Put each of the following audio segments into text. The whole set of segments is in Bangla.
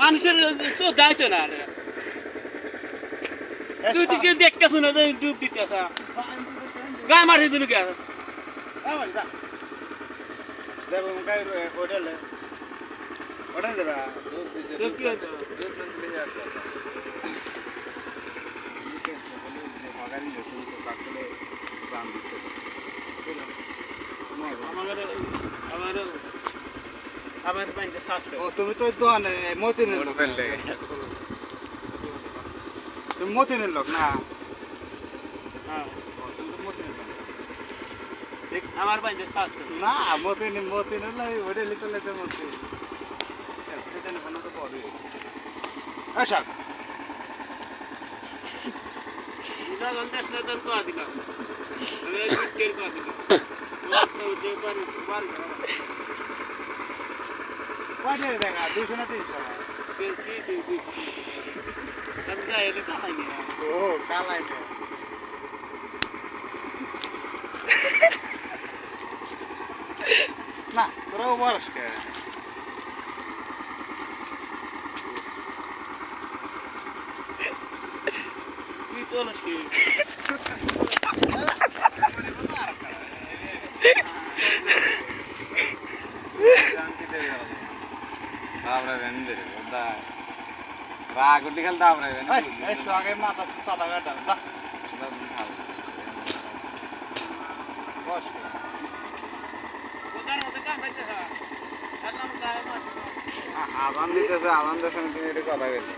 মানুষের চোখ যাইতো না। তুই তুই দেখতে শুনে ডুব দিতে গা মারি দিল কে হোটেলে। হোটেল দেবা, ডুব কি হইতো? আমার আমার আমার বাইন্দে ও তুমি তো দোকানে মতিনের লোক। তুমি মতিনের লোক না? হ্যাঁ। ও, তুমি তো মতিনের লোক। আমার বাইন্দে শাস্ত্র না মতিনি মতিনের লোক হোটেলে চলে তো মতি। সেখানে কোনো তো পড়ে আচ্ছা দিলাম। না তিনশো কি কি কি আমি দাবড়া ভ্যান দে ওদা এই সাগে মাথা সাদা গাটা দা বস। ওদার ওদা কাম আদান দিতেছে আদানদের সঙ্গে তুমি একটু কথা বলছো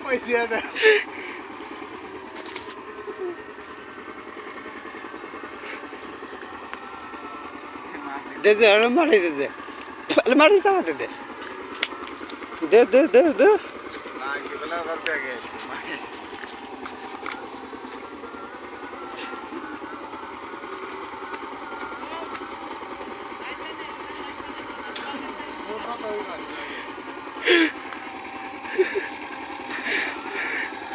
Pois é, né? দে আরে মারি দে দে আরে মারি চাপা দে দে দে